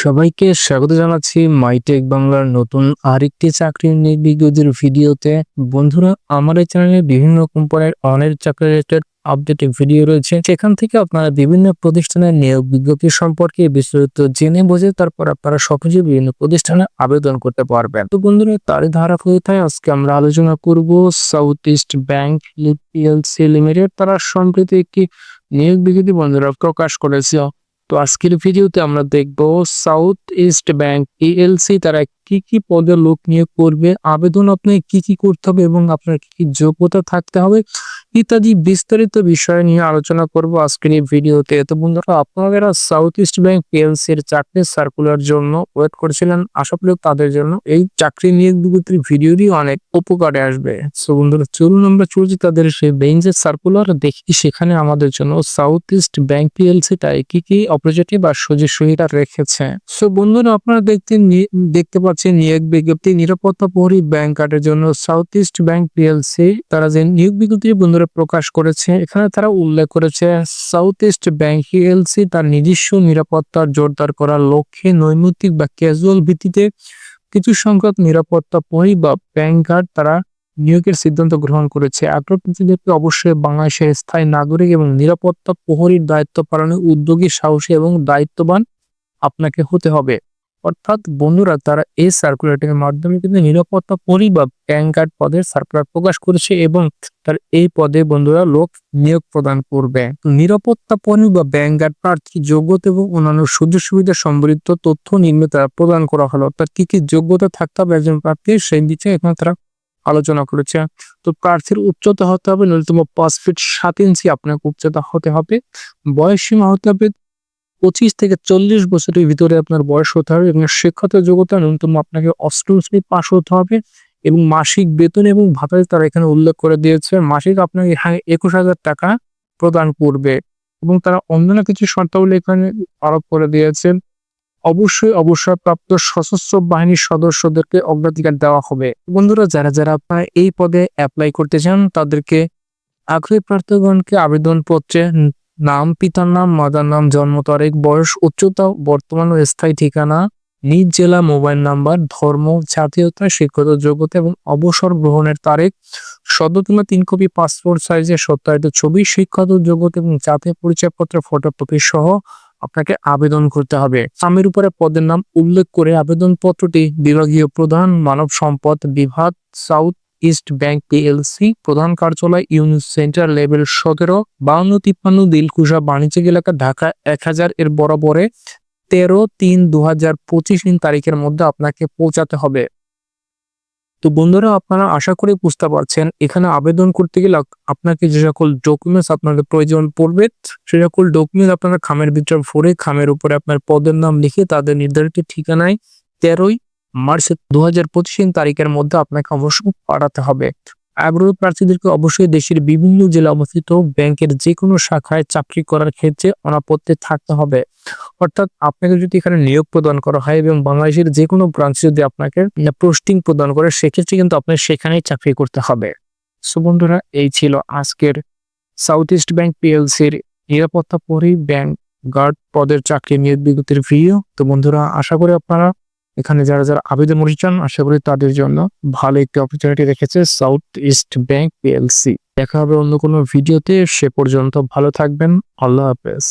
সবাইকে স্বাগত জানাচ্ছি মাইটেক বাংলার নতুন আরেকটি চাকরির নিয়োগ বিজ্ঞপ্তির ভিডিওতে। বন্ধুরা, আমার এই চ্যানেলে বিভিন্ন কোম্পানির অনেক চাকরি রিলেটেড আপডেট ভিডিও রয়েছে। সেখান থেকে আপনারা বিভিন্ন প্রতিষ্ঠানের নিয়োগ বিজ্ঞপ্তি সম্পর্কে বিস্তারিত জেনে বুঝে তারপর আপনারা সহজে বিভিন্ন প্রতিষ্ঠানে আবেদন করতে পারবেন। তো বন্ধুরা, তারই ধারাবাহিকতায় আজকে আমরা আলোচনা করব South East Bank PLC limited তারা সম্প্রতি একটি নিয়োগ বিজ্ঞপ্তি বন্ধুরা প্রকাশ করেছে। তো আজকের ভিডিওতে আমরা দেখব সাউথ ইস্ট ব্যাংক এএলসি তারা কি কি পদে লোক নিয়োগ করবে, আবেদন আপনি কি কি করতে হবে এবং আপনার কি কি যোগ্যতা থাকতে হবে। ইত্যাদি বিস্তারিত বিষয় নিয়ে আলোচনা করব আজকের এই ভিডিওতে। তো বন্ধুরা, আপনারা সাউথ ইস্ট ব্যাংক এর চাকরির সার্কুলার জন্য ওয়েট করছিলেন, আশা করি তাদের জন্য এই চাকরি নিয়োগ বিজ্ঞপ্তির ভিডিওটি অনেক উপকারে আসবে। সো বন্ধুরা, চলুন আমরা চলছি তাদের সেই বেঞ্চের সার্কুলার দেখি সেখানে আমাদের জন্য সাউথ ইস্ট ব্যাংক পিএলসি টাই কি কি অপরচুনিটি বা সুযোগ সুবিধা রেখেছে। সো বন্ধুরা, আপনারা দেখতে দেখতে পাচ্ছেন নিয়োগ বিজ্ঞপ্তি, নিরাপত্তা প্রহরী ব্যাংক কার্ডের জন্য সাউথ ইস্ট ব্যাংক পিএলসি তারা যে নিয়োগ বিজ্ঞপ্তি বন্ধুরা প্রকাশ করেছে। এখানে তারা উল্লেখ করেছে, সাউথ ইস্ট ব্যাংক পিএলসি তার নিজস্ব নিরাপত্তা জোরদার করার লক্ষ্যে নৈমিত্তিক বা ক্যাজুয়াল ভিত্তিতে কিছু সংখ্যক নিরাপত্তা প্রহরী বা ব্যাংক গার্ড তারা নিয়োগের সিদ্ধান্ত গ্রহণ করেছে। আগ্রহ ব্যক্তিদেরকে অবশ্যই বাংলাদেশের স্থায়ী নাগরিক এবং নিরাপত্তা প্রহরীর দায়িত্ব পালনে উদ্যোগী, সাহসী এবং দায়িত্ববান আপনাকে হতে হবে। অর্থাৎ বন্ধুরা, তারা এই সার্কুলারের মাধ্যমে কিন্তু নিরাপত্তা ব্যাংক গার্ড পদের সার্কুলার প্রকাশ করেছে এবং তার এই পদে বন্ধুরা লোক নিয়োগ প্রদান করবে। নিরাপত্তা প্রহরী বা ব্যাংক গার্ড প্রার্থী যোগ্যতা এবং অন্যান্য সুযোগ সুবিধা সম্বলিত তথ্য নির্মিত প্রদান করা হলো। অর্থাৎ কি কি যোগ্যতা থাকতে হবে একজন প্রার্থীর সেই বিষয়ে এখানে তারা আলোচনা করেছে। তো প্রার্থীর উচ্চতা হতে হবে, ন্যূনতম পাঁচ ফিট সাত ইঞ্চি আপনাকে উচ্চতা হতে হবে। বয়স সীমা হতে হবে পঁচিশ থেকে চল্লিশ বছরের ভিতরে আপনার বয়স হতে হবে এবং শিক্ষাগত যোগ্যতা ন্যূনতম আপনাকে অষ্টম শ্রেণি পাশ হতে হবে এবং মাসিক বেতন এবং ভাতায় তারা এখানে উল্লেখ করে দিয়েছে। মাসিক আপনাকে একুশ হাজার টাকা প্রদান করবে এবং তারা অন্যান্য কিছু শর্তাবলী এখানে আরোপ করে দিয়েছেন। অবশ্যই অবসরপ্রাপ্ত সশস্ত্র বাহিনীর সদস্যদেরকে অগ্রাধিকার দেওয়া হবে। বন্ধুরা, যারা যারা আপনারা এই পদে অ্যাপ্লাই করতে চান, তাদেরকে আগ্রহী প্রার্থীগণকে আবেদনপত্রে নাম পিতার নাম মাদার নাম, জন্ম তারিখ, বয়স, উচ্চতা, বর্তমান স্থায়ী ঠিকানা, নিজ জেলা মোবাইল নাম্বার, ধর্ম, জাতীয়তা শিক্ষত যোগ্যতা এবং অবসর গ্রহণের তারিখ সদ্যতম তিন কপি পাসপোর্ট সাইজের সত্যায়িত ছবি, শিক্ষাগত যোগ্যতা এবং জাতীয় পরিচয়পত্র, ফটোকপি সহ আপনাকে আবেদন করতে হবে। স্বামীর উপরে পদের নাম উল্লেখ করে আবেদনপত্রটি বিভাগীয় প্রধান, মানব সম্পদ বিভাগ, সাউথ ইস্ট ব্যাংক পিএলসি, প্রধান কার্যালয় ইউনিট সেন্টার লেভেল সতেরো, বাউন্ন তিপ্পান্ন দিলকুশা বাণিজ্যিক এলাকা ঢাকা এক হাজার এর বরাবরে তেরো তিন দু হাজার পঁচিশ দিন তারিখের মধ্যে আপনাকে পৌঁছাতে হবে। তো বন্ধুরা, আপনারা আশা করি বুঝতে পারছেন, এখানে আবেদন করতে গেলে আপনাকে যে সকল ডকুমেন্টস আপনাদের প্রয়োজন পড়বে, সে সকল ডকুমেন্টস আপনারা খামের ভিতরে ভরে খামের উপরে আপনার পদের নাম লিখে তাদের নির্ধারিত ঠিকানায় তেরোই মার্চ দু হাজার পঁচিশ তারিখের মধ্যে আপনাকে অবশ্যই পাঠাতে হবে। আগ্রহী প্রার্থীদেরকে অবশ্যই দেশের বিভিন্ন জেলা অবস্থিত ব্যাংকের যে কোনো শাখায় চাকরি করার ক্ষেত্রে অনাপত্তি থাকতে হবে। অর্থাৎ আপনাকে যদি এখানে নিয়োগ প্রদান করা হয় এবং বাংলাদেশের যে কোনো ব্রাঞ্চে যদি আপনাকে পোস্টিং প্রদান করে, সেক্ষেত্রে কিন্তু আপনার সেখানেই চাকরি করতে হবে। সো বন্ধুরা, এই ছিল আজকের সাউথ ইস্ট ব্যাংক পিএলসির নিরাপত্তা পরি ব্যাংক গার্ড পদের চাকরি নিয়োগ বিজ্ঞপ্তির ভিডিও। তো বন্ধুরা, আশা করি আপনারা এখানে যারা যারা আবেদন করতে চান, আশা করি তাদের জন্য ভালো একটি অপরচুনিটি রেখেছে সাউথ ইস্ট ব্যাংক পিএলসি দেখা হবে অন্য কোনো ভিডিওতে সে পর্যন্ত ভালো থাকবেন, আল্লাহ হাফেজ।